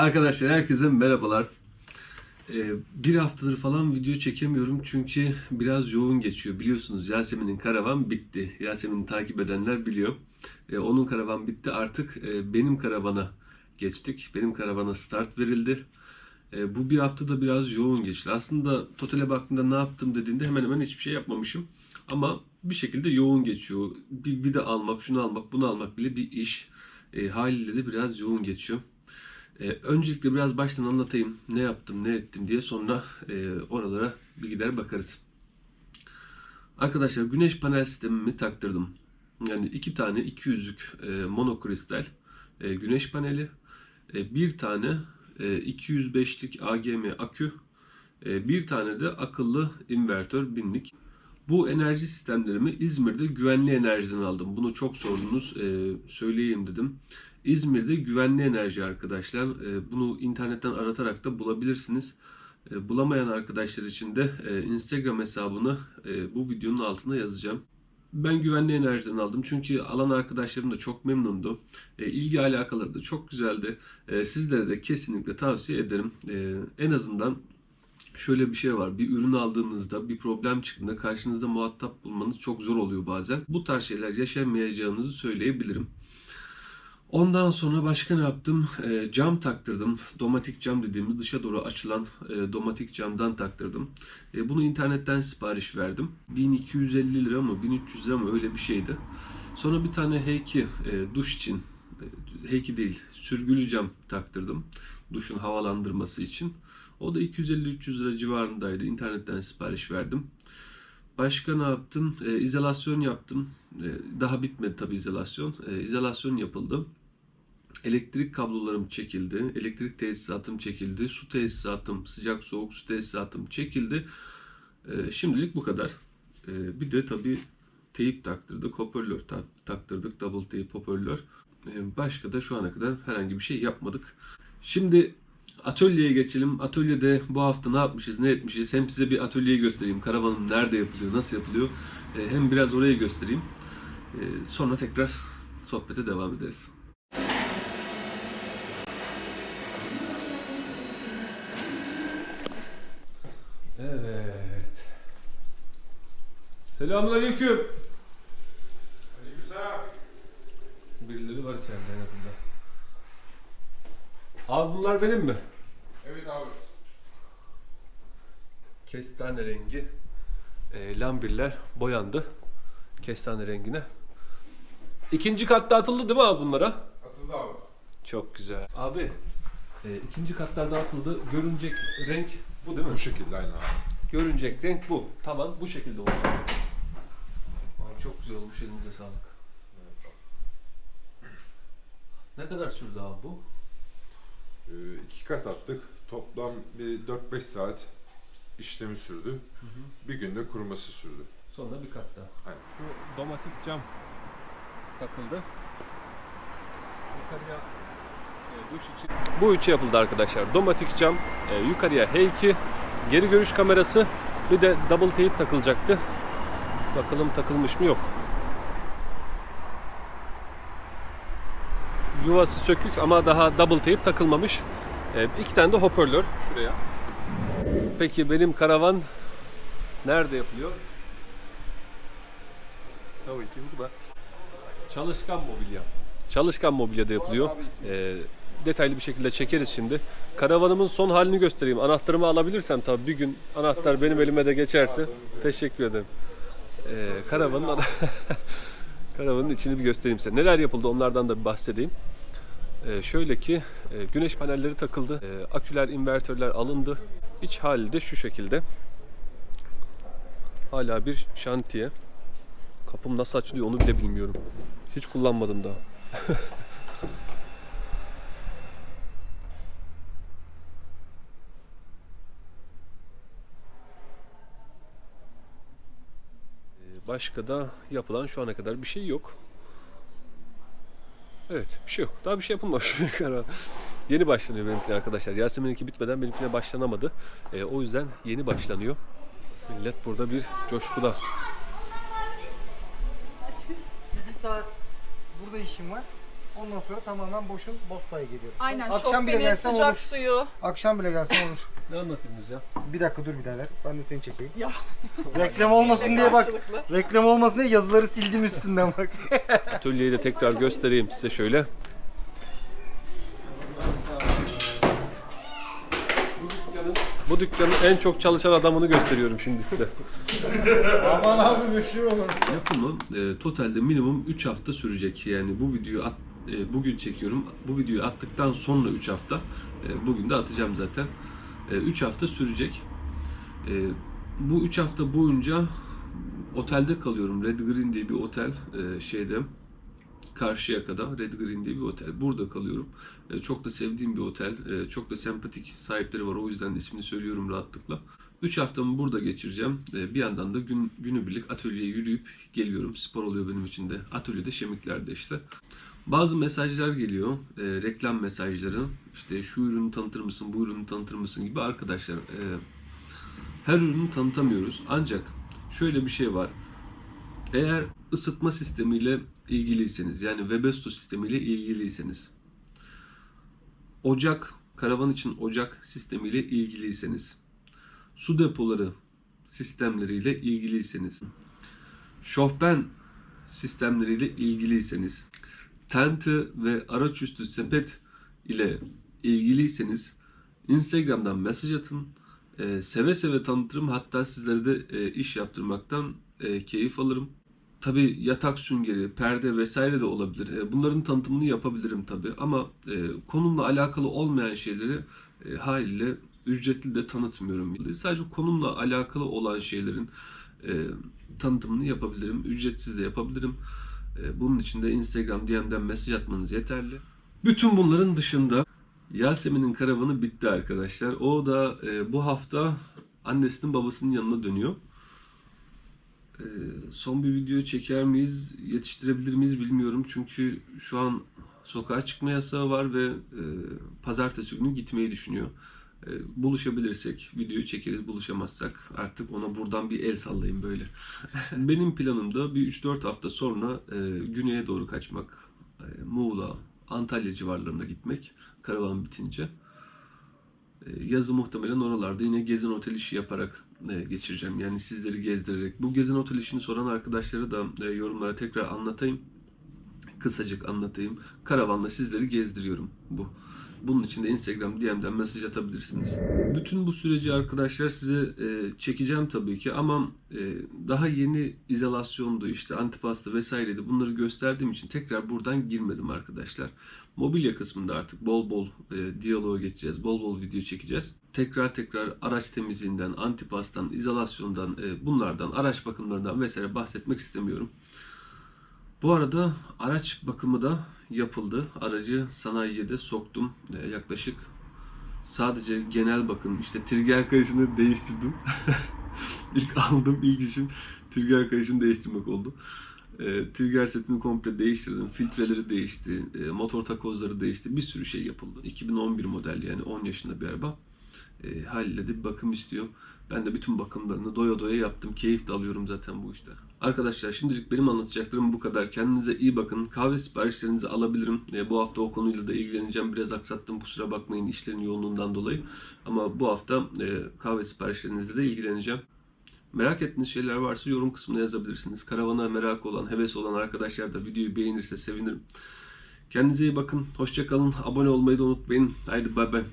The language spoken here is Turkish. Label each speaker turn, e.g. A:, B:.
A: Arkadaşlar herkese merhabalar. Ee, bir haftadır falan video çekemiyorum çünkü biraz yoğun geçiyor. Biliyorsunuz Yasemin'in karavan bitti. Yasemin'i takip edenler biliyor. Ee, onun karavan bitti artık e, benim karavana geçtik. Benim karavana start verildi. Ee, bu bir haftada biraz yoğun geçti. Aslında totale baktığımda ne yaptım dediğinde hemen hemen hiçbir şey yapmamışım. Ama bir şekilde yoğun geçiyor. Bir vida almak, şunu almak, bunu almak bile bir iş. E, haliyle de biraz yoğun geçiyor. Ee, öncelikle biraz baştan anlatayım ne yaptım ne ettim diye sonra e, oralara bir gider bakarız. Arkadaşlar güneş panel sistemimi taktırdım. Yani iki tane 200'lük e, monokristal e, güneş paneli, e, bir tane e, 205'lik AGM akü, e, bir tane de akıllı invertör binlik. Bu enerji sistemlerimi İzmir'de güvenli enerjiden aldım. Bunu çok sordunuz, e, söyleyeyim dedim. İzmir'de güvenli enerji arkadaşlar. E, Bunu internetten aratarak da bulabilirsiniz. E, Bulamayan arkadaşlar için de e, Instagram hesabını bu videonun altına yazacağım. Ben güvenli enerjiden aldım çünkü alan arkadaşlarım da çok memnundu. İlgi alakaları da çok güzeldi. Sizlere de kesinlikle tavsiye ederim. En azından şöyle bir şey var. Bir ürün aldığınızda bir problem çıktığında karşınızda muhatap bulmanız çok zor oluyor bazen. Bu tarz şeyler yaşamayacağınızı söyleyebilirim. Ondan sonra başka ne yaptım? E, cam taktırdım. Domatik cam dediğimiz dışa doğru açılan e, domatik camdan taktırdım. E, bunu internetten sipariş verdim. 1250 lira mı 1300 lira mı öyle bir şeydi. Sonra bir tane heyki e, duş için e, heyki değil sürgülü cam taktırdım. Duşun havalandırması için. O da 250-300 lira civarındaydı. İnternetten sipariş verdim. Başka ne yaptım? E, izolasyon yaptım. E, daha bitmedi tabii izolasyon. E, izolasyon yapıldı. Elektrik kablolarım çekildi. Elektrik tesisatım çekildi. Su tesisatım, sıcak soğuk su tesisatım çekildi. E, şimdilik bu kadar. E, bir de tabii teyip taktırdık. Hoparlör ta- taktırdık. Double teyip hoparlör. E, başka da şu ana kadar herhangi bir şey yapmadık. Şimdi atölyeye geçelim. Atölyede bu hafta ne yapmışız, ne etmişiz? Hem size bir atölyeyi göstereyim. Karavanım nerede yapılıyor, nasıl yapılıyor? Hem biraz orayı göstereyim. Sonra tekrar sohbete devam ederiz. Evet. Selamünaleyküm.
B: Aleykümselam.
A: Birileri var içeride en azından. Abi bunlar benim mi?
B: Evet abi.
A: Kestane rengi e, lambirler boyandı. Kestane rengine. İkinci katta atıldı değil mi abi bunlara?
B: Atıldı abi.
A: Çok güzel. Abi e, ikinci katlarda atıldı. Görünecek renk bu değil mi?
B: Bu şekilde aynı abi.
A: Görünecek renk bu. Tavan bu şekilde olacak. Çok güzel olmuş elinize sağlık. Ne kadar sürdü abi bu?
B: Ee, iki kat attık. Toplam bir 4-5 saat işlemi sürdü. Bir günde kuruması sürdü.
A: Sonra bir katta.
B: Aynen.
A: Şu domatik cam takıldı. Yukarıya e, duş için. Bu üçü yapıldı arkadaşlar. Domatik cam, e, yukarıya H2, geri görüş kamerası, bir de double tape takılacaktı. Bakalım takılmış mı yok. Yuvası sökük ama daha double tape takılmamış. E, iki tane de hoparlör şuraya. Peki benim karavan nerede yapılıyor? Tabii ki burada. Çalışkan mobilya. Çalışkan mobilyada yapılıyor. Ee, detaylı bir şekilde çekeriz şimdi. Karavanımın son halini göstereyim. Anahtarımı alabilirsem tabii bir gün anahtar benim elime de geçerse. Teşekkür ederim. Ee, karavanın karavanın içini bir göstereyim size. Neler yapıldı onlardan da bir bahsedeyim. Ee, şöyle ki e, güneş panelleri takıldı. Ee, aküler, invertörler alındı. İç hali de şu şekilde. Hala bir şantiye. Kapım nasıl açılıyor onu bile bilmiyorum. Hiç kullanmadım daha. Ee, Başka da yapılan şu ana kadar bir şey yok. Evet, bir şey yok. Daha bir şey yapılmamış. yeni başlanıyor benimkine arkadaşlar. Yasemin'inki bitmeden benimkine başlanamadı. Ee, o yüzden yeni başlanıyor. Millet burada bir coşkuda.
C: Bir saat burada işim var. Ondan sonra tamamen boşun Bozpa'ya geliyorum.
D: Aynen
C: Akşam bile
D: şofbeni,
C: gelsen
D: sıcak
C: olur.
D: suyu.
C: Akşam bile gelsen olur.
A: Ne anlatıyorsunuz ya?
C: Bir dakika dur birader. Ben de seni çekeyim.
D: Ya.
C: Reklam olmasın diye bak.
D: Karşılıklı.
C: Reklam olmasın diye yazıları sildim üstünden bak.
A: Atölyeyi de tekrar göstereyim size şöyle. Bu dükkanın en çok çalışan adamını gösteriyorum şimdi size.
C: Aman abi meşhur olur.
A: Yapımı e, totalde minimum 3 hafta sürecek. Yani bu videoyu at, e, bugün çekiyorum. Bu videoyu attıktan sonra 3 hafta. E, bugün de atacağım zaten. 3 hafta sürecek. E, bu 3 hafta boyunca otelde kalıyorum. Red Green diye bir otel e, şeyde Karşıyaka'da Red Green diye bir otel. Burada kalıyorum. E, çok da sevdiğim bir otel. E, çok da sempatik sahipleri var. O yüzden ismini söylüyorum rahatlıkla. 3 haftamı burada geçireceğim. E, bir yandan da gün, günübirlik atölyeye yürüyüp geliyorum. Spor oluyor benim için de. Atölyede Şemikler'de işte. Bazı mesajlar geliyor. E, reklam mesajları. İşte şu ürünü tanıtır mısın, bu ürünü tanıtır mısın gibi arkadaşlar. e, her ürünü tanıtamıyoruz. Ancak şöyle bir şey var. Eğer ısıtma sistemiyle ilgiliyseniz yani Webesto sistemiyle ilgiliyseniz ocak, karavan için ocak sistemiyle ilgiliyseniz su depoları sistemleriyle ilgiliyseniz şofben sistemleriyle ilgiliyseniz tente ve araç üstü sepet ile ilgiliyseniz Instagram'dan mesaj atın. Ee, seve seve tanıtırım. Hatta sizlere de e, iş yaptırmaktan e, keyif alırım. Tabi yatak süngeri, perde vesaire de olabilir. E, bunların tanıtımını yapabilirim tabi. Ama e, konumla alakalı olmayan şeyleri e, haliyle ücretli de tanıtmıyorum. Sadece konumla alakalı olan şeylerin e, tanıtımını yapabilirim. Ücretsiz de yapabilirim. E, bunun için de Instagram DM'den mesaj atmanız yeterli. Bütün bunların dışında Yasemin'in karavanı bitti arkadaşlar. O da e, bu hafta annesinin babasının yanına dönüyor. E, son bir video çeker miyiz, yetiştirebilir miyiz bilmiyorum. Çünkü şu an sokağa çıkma yasağı var ve pazartesi günü gitmeyi düşünüyor. E, buluşabilirsek videoyu çekeriz, buluşamazsak artık ona buradan bir el sallayayım böyle. Benim planım da bir 3-4 hafta sonra e, güneye doğru kaçmak. E, Muğla, Antalya civarlarına gitmek karavan bitince. E, yazı muhtemelen oralarda yine gezin otel işi yaparak e, geçireceğim. Yani sizleri gezdirerek. Bu gezin otel işini soran arkadaşlara da e, yorumlara tekrar anlatayım. Kısacık anlatayım. Karavanla sizleri gezdiriyorum bu. Bunun için de Instagram DM'den mesaj atabilirsiniz. Bütün bu süreci arkadaşlar size e, çekeceğim tabii ki ama e, daha yeni izolasyondu işte antipasta vesaireydi bunları gösterdiğim için tekrar buradan girmedim arkadaşlar. Mobilya kısmında artık bol bol e, diyaloğa geçeceğiz. Bol bol video çekeceğiz. Tekrar tekrar araç temizliğinden, antipastan, izolasyondan, e, bunlardan, araç bakımlarından vesaire bahsetmek istemiyorum. Bu arada araç bakımı da yapıldı. Aracı sanayiye de soktum. Ee, yaklaşık sadece genel bakım işte trigger kayışını değiştirdim. ilk aldım ilk işim trigger kayışını değiştirmek oldu. Ee, trigger setini komple değiştirdim. Filtreleri değişti. e, motor takozları değişti. Bir sürü şey yapıldı. 2011 model yani 10 yaşında bir araba. E, haliyle bakım istiyor. Ben de bütün bakımlarını doya doya yaptım. Keyif de alıyorum zaten bu işte. Arkadaşlar şimdilik benim anlatacaklarım bu kadar. Kendinize iyi bakın. Kahve siparişlerinizi alabilirim. E, bu hafta o konuyla da ilgileneceğim. Biraz aksattım kusura bakmayın işlerin yoğunluğundan dolayı. Ama bu hafta e, kahve siparişlerinizle de ilgileneceğim. Merak ettiğiniz şeyler varsa yorum kısmına yazabilirsiniz. Karavana merak olan, heves olan arkadaşlar da videoyu beğenirse sevinirim. Kendinize iyi bakın. Hoşça kalın. Abone olmayı da unutmayın. Haydi bay bay.